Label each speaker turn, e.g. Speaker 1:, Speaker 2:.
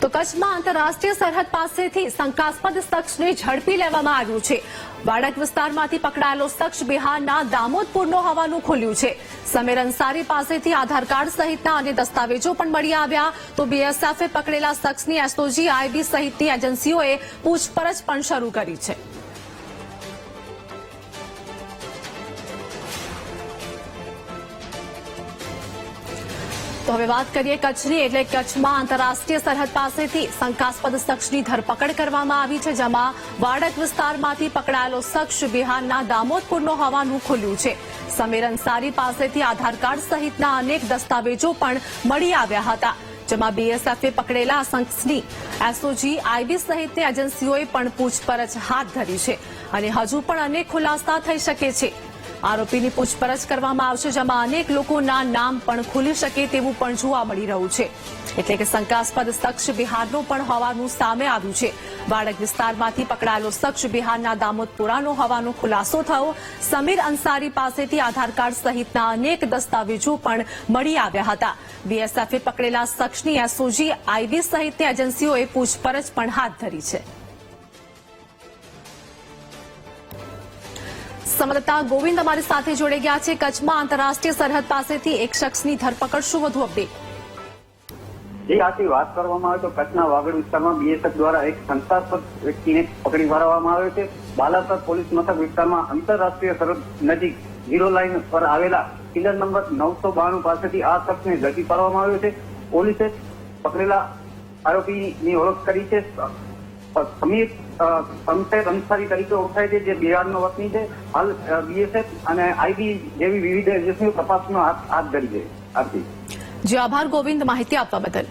Speaker 1: તો કચ્છમાં આંતરરાષ્ટ્રીય સરહદ પાસેથી શંકાસ્પદ શખ્સને ઝડપી લેવામાં આવ્યું છે. બાળક વિસ્તારમાંથી પકડાયેલો શખ્સ બિહારના દામોદપુરનો હોવાનું ખુલ્યું છે. સમીર અંસારી પાસેથી આધાર કાર્ડ સહિતના અન્ય દસ્તાવેજો પણ મળી આવ્યા. તો બીએસએફે પકડેલા શખ્સની એસઓજી આઈબી સહિતની એજન્સીઓએ પૂછપરછ પણ શરૂ કરી છે. તો હવે વાત કરીએ કચ્છની, એટલે કચ્છમાં આંતરરાષ્ટ્રીય સરહદ પાસેથી શંકાસ્પદ શખ્સની ધરપકડ કરવામાં આવી છે, જેમાં વાડક વિસ્તારમાંથી પકડાયેલો શખ્સ બિહારના દામોદપુરનો હોવાનું ખુલ્યું છે. સમીર અંસારી પાસેથી આધાર કાર્ડ સહિતના અનેક દસ્તાવેજો પણ મળી આવ્યા હતા, જેમાં બીએસએફે પકડેલા શખ્સની એસઓજી આઈબી સહિતની એજન્સીઓએ પણ પૂછપરછ હાથ ધરી છે. અને હજુ પણ અનેક ખુલાસા થઈ શકે છે. આરોપીની પૂછપરછ કરવામાં આવશે, જેમાં અનેક લોકોના નામ પણ ખુલી શકે તેવું પણ જોવા મળી રહ્યું છે. એટલે કે શંકાસ્પદ શખ્સ બિહારનો પણ હોવાનું સામે આવ્યું છે. બાળક વિસ્તારમાંથી પકડાયેલો શખ્સ બિહારના દામોદપુરાનો હોવાનો ખુલાસો થયો. સમીર અંસારી પાસેથી આધાર કાર્ડ સહિતના અનેક દસ્તાવેજો પણ મળી આવ્યા હતા. બીએસએફે પકડેલા શખ્સની એસઓજી આઈબી સહિતની એજન્સીઓએ પૂછપરછ પણ હાથ ધરી છે. સંવાદદાતા ગોવિંદ અમારી સાથે જોડાઈ ગયા છે. કચ્છમાં આંતરરાષ્ટ્રીય સરહદ પાસેથી એક શખ્સની ધરપકડ. શું વધુ અપડેટ
Speaker 2: જે આથી વાત કરવામાં આવે તો કચ્છના વાગડ વિસ્તારમાં બીએસએફ દ્વારા એક શંકાસ્પદ વ્યક્તિને પકડી પાડવામાં આવ્યો છે. બાલાસર પોલીસ મથક વિસ્તારમાં આંતરરાષ્ટ્રીય સરહદ નજીક ઝીરો લાઇન પર આવેલા કિલર નંબર નવસો બાણું પાસેથી આ શખ્સને ઝડપી પાડવામાં આવ્યો છે. પોલીસે પકડેલા આરોપીની ઓળખ કરી છે. સમીર અ, શમશેર અંસારી તરીકે ઓળખાય છે જે બિહારનો વતની છે. હાલ બીએસએફ અને આઈબી જેવી વિવિધ એજન્સીઓ તપાસનો હાથ ધરી છે. આરતી.
Speaker 1: જે આભાર ગોવિંદ. માહિતી આપવા બદલ.